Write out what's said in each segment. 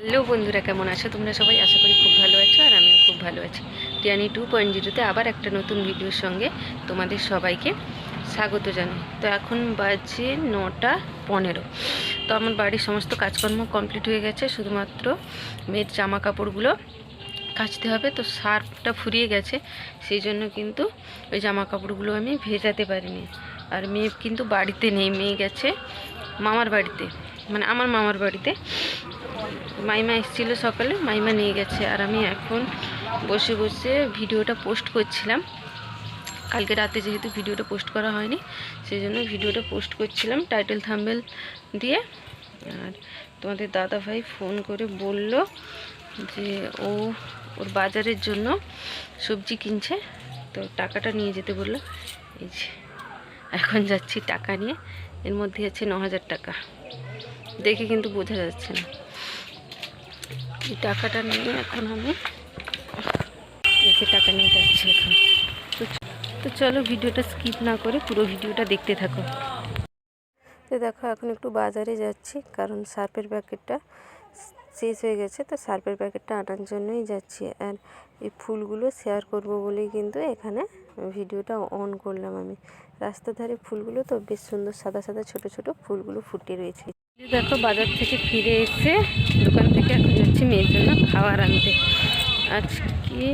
Hello বন্ধুরা, কেমন আছো তোমরা সবাই? আশা করি খুব ভালো আছো আর আমিও খুব ভালো আছি। টিয়ানি টু পয়েন্ট জিরোতে আবার একটা নতুন ভিডিওর সঙ্গে তোমাদের সবাইকে স্বাগত জানাই। তো এখন বাজে নটা পনেরো। তো আমার বাড়ির সমস্ত কাজকর্ম কমপ্লিট হয়ে গেছে, শুধুমাত্র মেয়ের জামা কাপড়গুলো কাচতে হবে। তো সার্ফটা ফুরিয়ে গেছে, সেই জন্য কিন্তু ওই জামা কাপড়গুলো আমি ভেজাতে পারিনি। আর মেয়ে কিন্তু বাড়িতে নেই, মেয়ে গেছে মামার বাড়িতে মানে আমার মামার বাড়িতে। মাইমা এসেছিল সকালে, মাইমা নিয়ে গেছে আর আমি এখন বসে বসে ভিডিওটা পোস্ট করছিলাম। কালকে রাতে যেহেতু ভিডিওটা পোস্ট করা হয়নি, সেই জন্য ভিডিওটা পোস্ট করছিলাম টাইটেল থাম্বেল দিয়ে। আর তোমাদের দাদা ভাই ফোন করে বলল যে ও ওর বাজারের জন্য সবজি কিনছে, তো টাকাটা নিয়ে যেতে বলল। এই যে, এখন যাচ্ছি টাকা নিয়ে। এর মধ্যে আছে ন হাজার টাকা। দেখে কিন্তু বোঝা যাচ্ছে না। এই টাকাটা নিয়ে এখন আমি যে টাকা নিয়ে যাচ্ছি এখন। তো চলো ভিডিওটা স্কিপ না করে পুরো ভিডিওটা দেখতে থাকো। তো দেখো, এখন একটু বাজারে যাচ্ছি, কারণ সার্ফের প্যাকেটটা শেষ হয়ে গেছে, তো সার্পের প্যাকেটটা আনার জন্যই যাচ্ছি। আর এই ফুলগুলো শেয়ার করব বলেই কিন্তু এখানে ভিডিওটা অন করলাম আমি। রাস্তার ধারে ফুলগুলো তো বেশ সুন্দর সাদা সাদা ছোট ছোট ফুলগুলো ফুটে রয়েছে। দেখো বাজার থেকে ফিরে এসে দোকান থেকে এখন যাচ্ছি মেয়ের জন্য খাবার আনতে। আজকে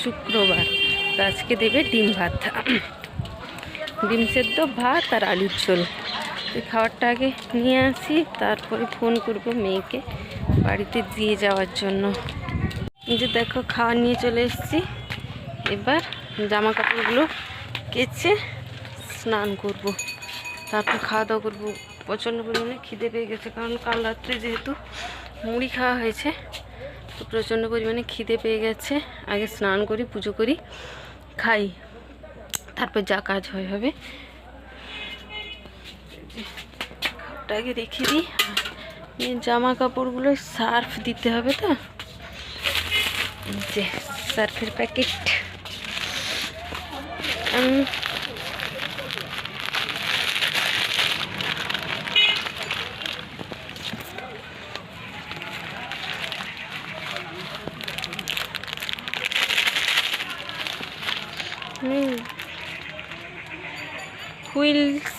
শুক্রবার, তো আজকে দেবে ডিম ভাত। ডিম সেদ্ধ ভাত আর আলুর ঝোল। এই খাবারটা আগে নিয়ে আসি, তারপরে ফোন করব মেয়েকে বাড়িতে দিয়ে যাওয়ার জন্য। যে দেখো খাওয়ার নিয়ে চলে এসেছি। এবার জামা কাপড়গুলো কেচে স্নান করব। তারপর খাওয়া দাওয়া করব প্রচণ্ড পরিমাণে খিদে পেয়ে গেছে, কারণ কাল রাত্রে যেহেতু মুড়ি খাওয়া হয়েছে, তো প্রচণ্ড পরিমাণে খিদে পেয়ে গেছে। আগে স্নান করি, পুজো করি, খাই, তারপর যা কাজ হয় হবে। আগে রেখে দিই জামা কাপড়গুলো সার্ফ দিতে হবে তো। যে সার্ফের প্যাকেট। আমি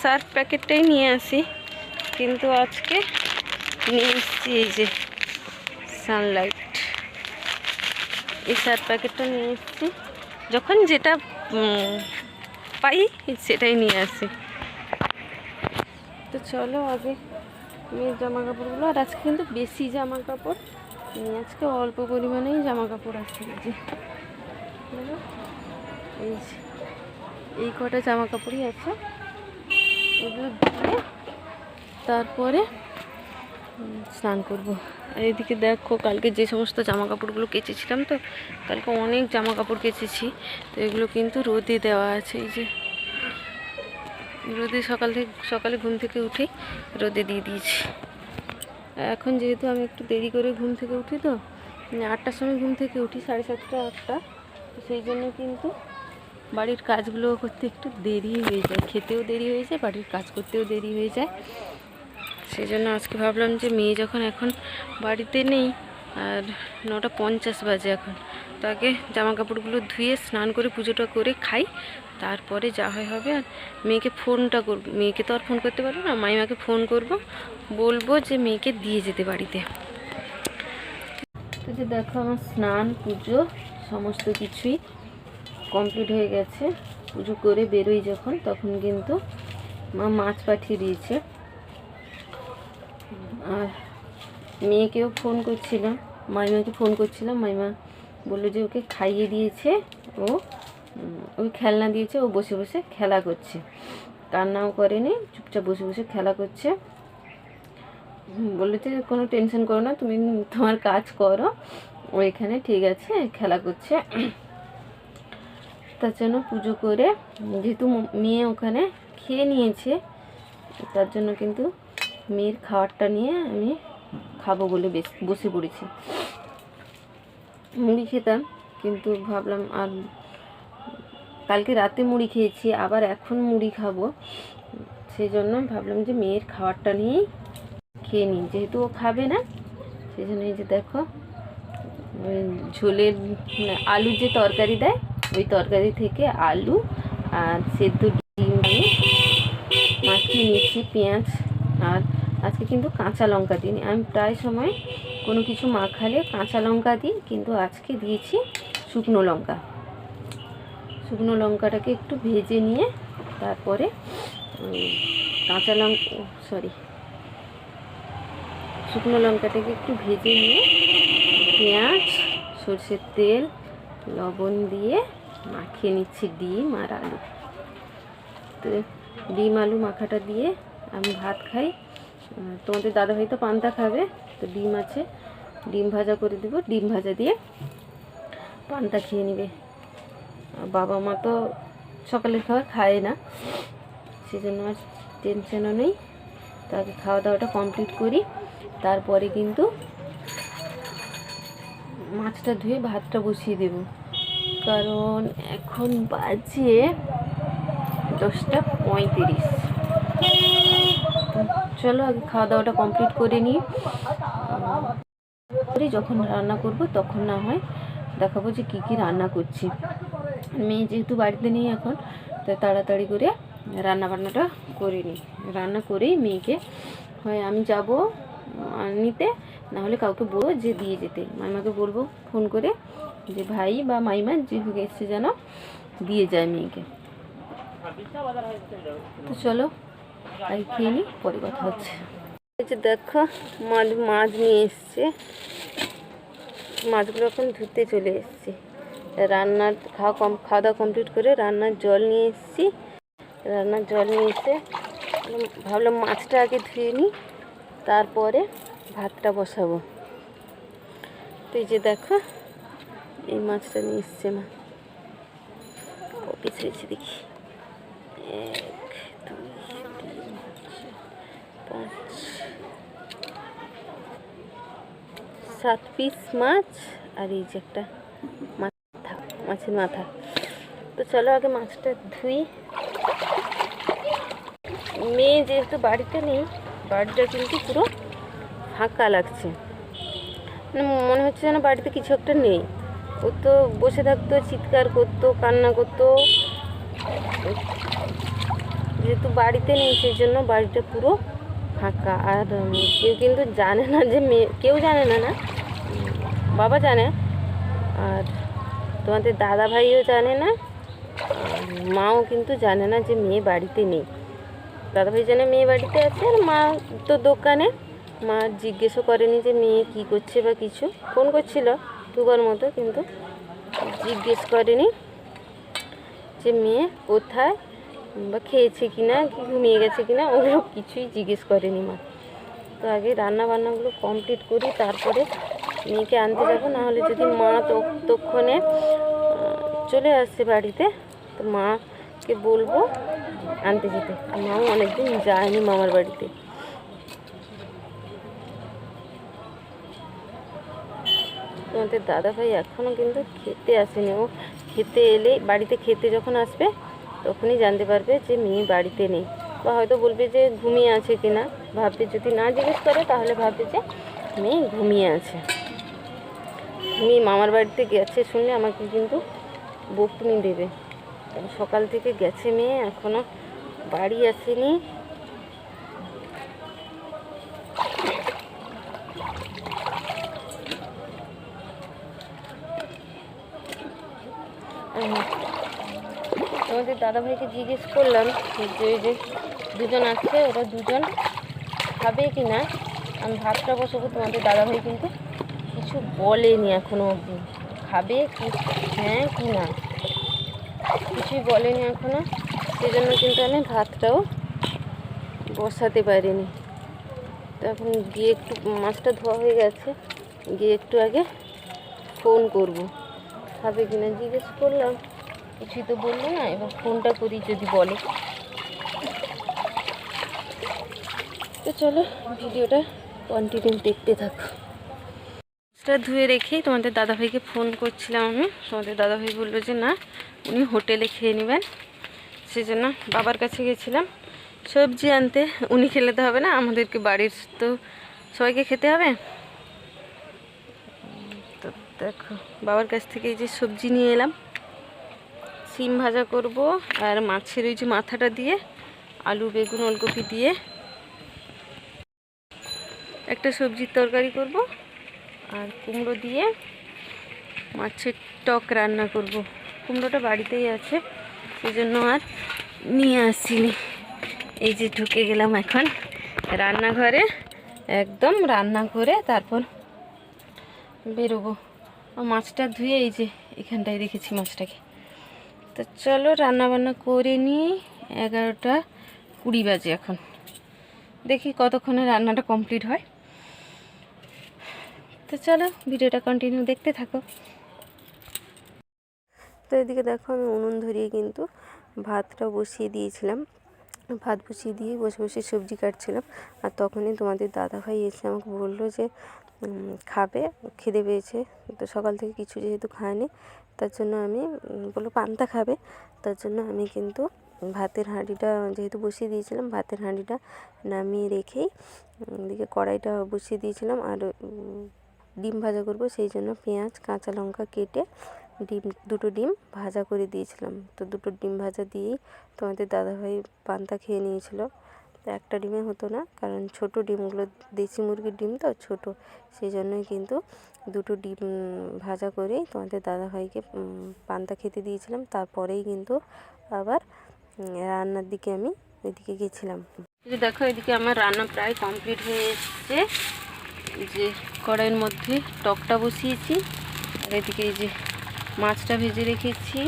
সার্ফ প্যাকেটটাই নিয়ে আসি। কিন্তু আজকে নিয়ে এসেছি এই যে সানলাইট এই সার্ফ প্যাকেটটা নিয়ে এসেছি। যখন যেটা পাই সেটাই নিয়ে আসি। তো চলো আগে মেয়ের জামা কাপড়গুলো আর আজকে কিন্তু বেশি জামা কাপড় নিয়ে আজকে অল্প পরিমাণেই জামা কাপড় আছে যে। এই কটা জামা কাপড়ই আছে। এগুলো দিয়ে তারপরে স্নান করব। আর এদিকে দেখো, কালকে যে সমস্ত জামা কাপড়গুলো কেচেছিলাম তো, কালকে অনেক জামা কাপড় কেচেছি। তো এগুলো কিন্তু রোদে দেওয়া আছে, এই যে। রোদে সকাল থেকে, সকালে ঘুম থেকে উঠে রোদে দিয়ে দিয়েছি। এখন যেহেতু আমি একটু দেরি করে ঘুম থেকে উঠি তো, আটটার সময় ঘুম থেকে উঠি, সাড়ে সাতটা, আটটা। সেই জন্য কিন্তু বাড়ির কাজগুলো করতে একটু দেরি হয়ে যায়। খেতেও দেরি হয়ে যায়, বাড়ির কাজ করতেও দেরি হয়ে যায়। সেই জন্য আজকে ভাবলাম যে মেয়ে যখন এখন বাড়িতে নেই, আর নটা পঞ্চাশ বাজে এখন, তো আগে জামা কাপড়গুলো ধুয়ে স্নান করে পুজোটা করে খাই, তারপরে যা হয় হবে। আর মেয়েকে ফোনটা করব মেয়েকে তো আর ফোন করতে পারব না, মাইমাকে ফোন করব, বলব যে মেয়েকে দিয়ে যেতে বাড়িতে। তো যে দেখো আমার স্নান, পুজো, সমস্ত কিছুই। কমপ্লিট হয়ে গেছে। পুজো করে বেরোই যখন, তখন কিন্তু মা মাছ পাঠিয়ে দিয়েছে। আর মেয়েকেও ফোন করছিলাম, মাইমাকে ফোন করছিলাম। মাইমা বলল যে ওকে খাইয়ে দিয়েছে, ও ওই খেলনা দিয়েছে, ও বসে বসে খেলা করছে। কান্নাও করেনি, চুপচাপ বসে বসে খেলা করছে। বলল যে কোনো টেনশন করো না, তুমি তোমার কাজ করো, ও এখানে ঠিক আছে, খেলা করছে। তার জন্য পুজো করে, যেহেতু মেয়ে ওখানে খেয়ে নিয়েছে, তার জন্য কিন্তু মেয়ের খাবারটা নিয়ে আমি খাব বলে বেশ, বসে পড়েছি। মুড়ি খেতাম, কিন্তু ভাবলাম আর কালকে রাতে মুড়ি খেয়েছি, আবার এখন মুড়ি খাব। সেই জন্য ভাবলাম যে মেয়ের খাবারটা নিয়েই খেয়ে নিই, যেহেতু ও খাবে না সেই জন্য এই যে দেখো ঝোলের, আলুর যে তরকারি দেয় ওই তরকারি থেকে আলু আর সেদ্ধ ডিম আমি মাখিয়ে নিচ্ছি পেঁয়াজ আর আজকে কিন্তু কাঁচা লঙ্কা দিই আমি প্রায় সময় কোনো কিছু মাখালে কাঁচা লঙ্কা দিই, কিন্তু আজকে দিয়েছি শুকনো লঙ্কা। শুকনো লঙ্কাটাকে একটু ভেজে নিয়ে তারপরে কাঁচা লঙ্কা সরি শুকনো লঙ্কাটাকে একটু ভেজে নিয়ে পেঁয়াজ, সর্ষের তেল, লবণ দিয়ে মাখিয়ে নিচ্ছি ডিম আর আলু। তো ডিম, আলু মাখাটা দিয়ে আমি ভাত খাই। তোমাদের দাদাভাই তো পান্তা খাবে, তো ডিম আছে। ডিম ভাজা করে দেবো। ডিম ভাজা দিয়ে পান্তা খেয়ে নিবে। বাবা মা তো সকালের খাবার খায় না, সেজন্য আর টেনশনও নেই। তাকে খাওয়া দাওয়াটা কমপ্লিট করি। তারপরে কিন্তু মাছটা ধুয়ে ভাতটা বসিয়ে দেব। কারণ এখন বাজে দশটা পঁয়ত্রিশ। চলো আগে খাওয়া দাওয়াটা কমপ্লিট করে নিই। করে যখন রান্না করব তখন না হয় দেখাবো যে কী কী রান্না করছি। মেয়ে যেহেতু বাড়িতে নেই এখন, তাই তাড়াতাড়ি করে রান্না বান্নাটা করে নিই। রান্না করেই মেয়েকে হয় আমি যাব নিতে নাহলে কাউকে বলব যে দিয়ে যেতে। মাইমাকে বলব ফোন করে যে ভাই বা মাইমা যে এসছে যেন দিয়ে যায় মেয়েকে। তো চলো, আগে খেয়ে নিই পরে কথা হচ্ছে। দেখো, মাছ মাছ নিয়ে এসছে। মাছগুলো এখন ধুতে চলে এসেছি। রান্নার খাওয়া কম, খাওয়া দাওয়া কমপ্লিট করে রান্নার জল নিয়ে এসেছি। রান্নার জল নিয়ে এসে ভাবলাম মাছটা আগে ধুয়ে নিই তারপরে ভাতটা বসাবো। তো এই যে দেখো এই মাছটা নিয়ে এসছে মা। কপিস হয়েছে দেখি। এক, দুই, তিন, পাঁচ, সাত পিস মাছ আর এই যে একটা মাথা, মাছের মাথা। তো চলো আগে মাছটা ধুই। মেয়ে যেহেতু বাড়িতে নেই, বাড়িটা কিন্তু পুরো ফাঁকা লাগছে। মানে মনে হচ্ছে যেন বাড়িতে কিছু একটা নেই। ও তো বসে থাকতো, চিৎকার করতো, কান্না করতো। যেহেতু বাড়িতে নেই সেই জন্য বাড়িটা পুরো ফাঁকা। আর কেউ কিন্তু জানে না যে মেয়ে, কেউ জানে না না, বাবা জানে। আর তোমাদের দাদা ভাইও জানে না মাও কিন্তু জানে না যে মেয়ে বাড়িতে নেই। দাদাভাই জানে মেয়ে বাড়িতে আছে, আর মা তো দোকানে। মা জিজ্ঞেসও করেনি যে মেয়ে কী করছে বা কিছু। ফোন করছিল। দুবার মতো কিন্তু জিজ্ঞেস করেনি যে মেয়ে কোথায় বা খেয়েছে কিনা কি ঘুমিয়ে গেছে কিনা ওগুলো কিছুই জিজ্ঞেস করেনি মা। তো আগে রান্না বান্নাগুলো কমপ্লিট করি তারপরে মেয়েকে আনতে যাব না হলে যদি মা ততক্ষণে আহ, চলে আসছে বাড়িতে তো মাকে বলব আনতে যেতে। মাও অনেকদিন যায়নি মামার বাড়িতে। তোমাদের দাদা ভাই এখনও কিন্তু খেতে আসেনি। ও খেতে এলে বাড়িতে খেতে যখন আসবে, তখনই জানতে পারবে যে মেয়ে বাড়িতে নেই। বা হয়তো বলবে যে ঘুমিয়ে আছে কিনা ভাববে যদি না জিজ্ঞেস করে, তাহলে ভাববে যে মেয়ে ঘুমিয়ে আছে। মেয়ে মামার বাড়িতে গেছে শুনলে আমাকে কিন্তু বকুনি দেবে। সকাল থেকে গেছে মেয়ে এখনও বাড়ি আসেনি উম, তোমাদের দাদাভাইকে জিজ্ঞেস করলাম যে যে দুজন আছে, ওরা দুজন খাবে কি না? আমি ভাতটা বসাবো, তোমাদের দাদাভাই কিন্তু কিছু বলেনি এখনও অবধি। খাবে কি হ্যাঁ কি না? কিছুই বলেনি এখনও। সেজন্য কিন্তু আমি ভাতটাও বসাতে পারিনি। তো এখন গিয়ে একটু মাছটা ধোয়া হয়ে গেছে, গিয়ে একটু আগে ফোন করব। খাবে কিনা জিজ্ঞেস করলাম। কিছুই তো বলল না, এবার ফোনটা করি যদি বলে। তো চলো, ভিডিওটা কন্টিনিউ দেখতে থাকো। মাছটা ধুয়ে রেখেই তোমাদের দাদাভাইকে ফোন করছিলাম আমি। তোমাদের দাদাভাই বলল যে, না, উনি হোটেলে খেয়ে নেবেন। সেজন্য বাবার কাছে গেছিলাম। সবজি আনতে, উনি খেলে তো হবে না, আমাদেরকে বাড়ির তো সবাইকে খেতে হবে। তো দেখো, বাবার কাছ থেকে এই যে সবজি নিয়ে এলাম। সিম ভাজা করব আর মাছের ওই যে মাথাটা দিয়ে আলু, বেগুন, ওলকপি দিয়ে একটা সবজির তরকারি করব আর কুমড়ো দিয়ে মাছের টক রান্না করব। কুমড়োটা বাড়িতেই আছে, সেজন্য আর নিয়ে আসিনি। এই যে ঢুকে গেলাম এখন রান্নাঘরে, একদম রান্না করে তারপর বেরোবো। মাছটা ধুয়ে এই যে এখানটায় রেখেছি মাছটাকে। তো চলো রান্না বান্না করে নিই। এগারোটা কুড়ি বাজে এখন। দেখি কতক্ষণে রান্নাটা কমপ্লিট হয়। তো চলো ভিডিওটা কন্টিনিউ দেখতে থাকো। তো এদিকে দেখো আমি উনুন ধরিয়ে কিন্তু ভাতটা বসিয়ে দিয়েছিলাম। ভাত বসিয়ে দিয়ে বসে বসে সবজি কাটছিলাম। আর তখনই তোমাদের দাদা ভাই এসে আমাকে বলল যে খাবে, খিদে পেয়েছে। তো সকাল থেকে কিছু যেহেতু খায়নি তার জন্য আমি বলল পান্তা খাবে। তার জন্য আমি কিন্তু ভাতের হাঁড়িটা যেহেতু বসিয়ে দিয়েছিলাম, ভাতের হাঁড়িটা নামিয়ে রেখেই এদিকে কড়াইটা বসিয়ে দিয়েছিলাম আর ডিম ভাজা করব। সেই জন্য পেঁয়াজ, কাঁচা লঙ্কা কেটে ডিম, দুটো ডিম ভাজা করে দিয়েছিলাম। তো দুটো ডিম ভাজা দিয়েই তোমাদের দাদাভাই পান্তা খেয়ে নিয়েছিল। তো একটা ডিমে হতো না, কারণ ছোট ডিমগুলো দেশি মুরগির ডিম তো ছোট সেই জন্যই কিন্তু দুটো ডিম ভাজা করেই তোমাদের দাদাভাইকে পান্তা খেতে দিয়েছিলাম। তারপরেই কিন্তু আবার রান্নার দিকে আমি ওইদিকে গেছিলাম। দেখো, এদিকে আমার রান্না প্রায় কমপ্লিট হয়ে এসছে। যে কড়াইয়ের মধ্যে টকটা বসিয়েছি, আর এদিকে এই যে মাছটা ভেজে রেখেছি।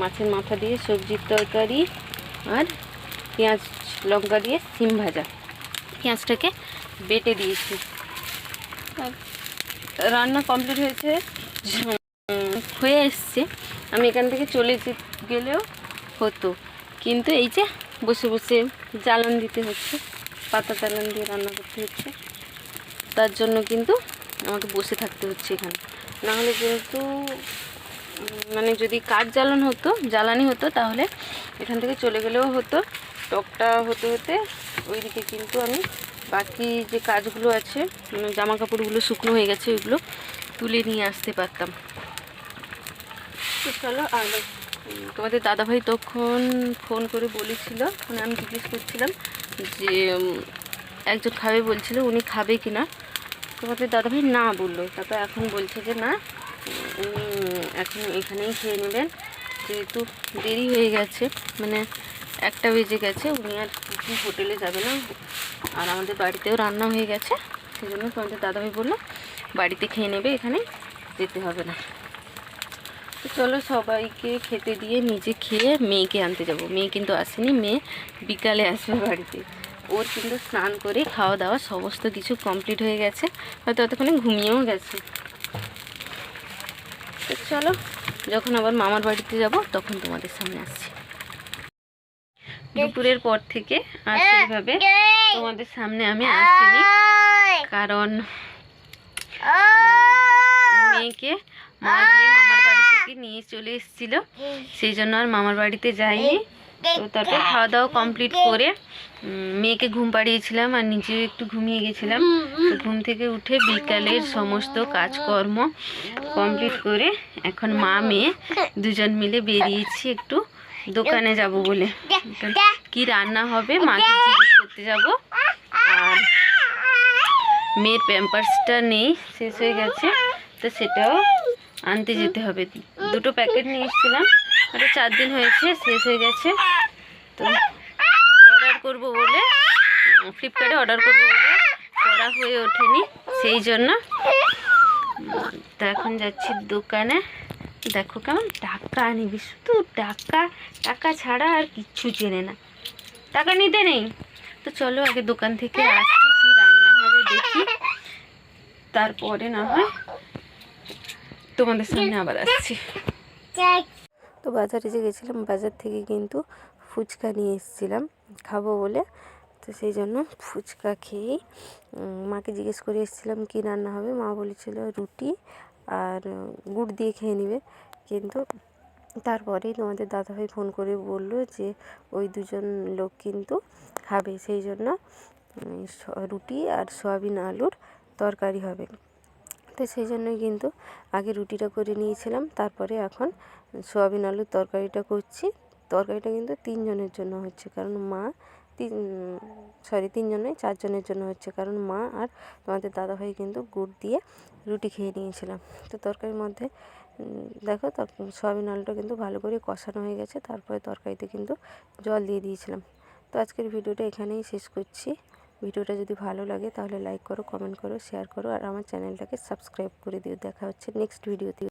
মাছের মাথা দিয়ে সবজির তরকারি আর পেঁয়াজ লঙ্কা দিয়ে সিম ভাজা। পেঁয়াজটাকে বেটে দিয়েছি। রান্না কমপ্লিট হয়েছে। হয়ে এসছে। আমি এখান থেকে চলে গেলেও হতো। কিন্তু এই যে বসে বসে জ্বালান দিতে হচ্ছে, পাতা জ্বালান দিয়ে রান্না করতে হচ্ছে, তার জন্য কিন্তু আমাকে বসে থাকতে হচ্ছে এখানে। না হলে যেহেতু মানে যদি কাঠ জ্বালান হতো, জ্বালানি হতো, তাহলে এখান থেকে চলে গেলেও হতো। টকটা হতে হতে ওইদিকে কিন্তু আমি বাকি যে কাজগুলো আছে জামা কাপড়গুলো শুকনো হয়ে গেছে, ওইগুলো তুলে নিয়ে আসতে পারতাম। তো চলো, আর তোমাদের দাদাভাই তখন ফোন করে বলেছিল মানে আমি জিজ্ঞেস করছিলাম যে একজন খাবে বলছিল, উনি খাবে কি না তোমাদের দাদাভাই না বলল, তারপর এখন বলছে যে, না উনি এখন এখানেই খেয়ে নেবেন, যেহেতু দেরি হয়ে গেছে। মানে একটা বেজে গেছে, উনি আর হোটেলে যাবে না। আর আমাদের বাড়িতেও রান্না হয়ে গেছে সেই জন্য তোমাদের দাদাভাই বলল, বাড়িতে খেয়ে নেবে, এখানে যেতে হবে না। তো চলো সবাইকে খেতে দিয়ে নিজে খেয়ে মেয়েকে আনতে যাব। মেয়ে কিন্তু আসেনি, মেয়ে বিকালে আসবে বাড়িতে। ওর কিন্তু স্নান করে খাওয়া দাওয়া সমস্ত কিছু কমপ্লিট হয়ে গেছে, হয়তো ততক্ষণে ঘুমিয়েও গেছে। তো চলো, যখন আবার মামার বাড়িতে যাব, তখন তোমাদের সামনে আসছি। দুপুরের পর থেকে আর সেইভাবে তোমাদের সামনে আমি আসিনি। কারণ মেয়েকে মা দিয়ে মামার বাড়ি থেকে নিয়ে চলে এসেছিল। সেই জন্য আর মামার বাড়িতে যাইনি তো তারপর খাওয়া দাওয়া কমপ্লিট করে মেয়েকে ঘুম পাড়িয়েছিলাম আর নিজেও একটু ঘুমিয়ে গেছিলাম। ঘুম থেকে উঠে বিকালের সমস্ত কাজকর্ম কমপ্লিট করে এখন মা মেয়ে দুজন মিলে বেরিয়েছি একটু দোকানে যাব বলে। কি রান্না হবে মাকে জিজ্ঞেস করতে যাব। আর মেয়ের প্যাম্পার্সটা নেই শেষ হয়ে গেছে। তো সেটাও আনতে যেতে হবে। দুটো প্যাকেট নিয়ে এসেছিলাম। ওটা চার দিন হয়েছে শেষ হয়ে গেছে। তো অর্ডার করব বলে ফ্লিপকার্টে অর্ডার করব বলে করা হয়ে ওঠেনি সেই জন্য। তো এখন যাচ্ছি দোকানে। দেখো কেমন টাকা নিবি, শুধু টাকা টাকা ছাড়া আর কিচ্ছু চেনে না। টাকা নিতে নেই। তো চলো আগে দোকান থেকে আসছি কি রান্না হবে দেখি। তারপরে না হয় তোমাদের সামনে আবার আসছি। তো বাজারে যে গেছিলাম, বাজার থেকে কিন্তু ফুচকা নিয়ে এসেছিলাম, খাব বলে। তো সেই জন্য ফুচকা খেয়েই মাকে জিজ্ঞেস করে এসেছিলাম কী রান্না হবে। মা বলেছিল রুটি আর গুড় দিয়ে খেয়ে নেবে। কিন্তু তারপরেই তোমাদের দাদাভাই ফোন করে বলল যে, ওই দুজন লোক কিন্তু খাবে। সেই জন্য রুটি আর সয়াবিন আলুর তরকারি হবে। তো সেই জন্যই কিন্তু আগে রুটিটা করে নিয়েছিলাম। তারপরে এখন সোয়াবিন আলুর তরকারিটা করছি। তরকারিটা কিন্তু তিনজনের জন্য হচ্ছে। কারণ মা তিন সরি তিনজনে চারজনের জন্য হচ্ছে। কারণ মা আর তোমাদের দাদাভাই কিন্তু গুড় দিয়ে রুটি খেয়ে নিয়েছিলাম তো তরকারির মধ্যে দেখো সয়াবিন আলুটা কিন্তু ভালো করে কষানো হয়ে গেছে। তারপরে তরকারিতে কিন্তু জল দিয়ে দিয়েছিলাম। তো আজকের ভিডিওটা এখানেই শেষ করছি। ভিডিওটা যদি ভালো লাগে তাহলে লাইক করো কমেন্ট করো শেয়ার করো, আর আমার চ্যানেলটাকে সাবস্ক্রাইব করে দিও। দেখা হচ্ছে নেক্সট ভিডিওতে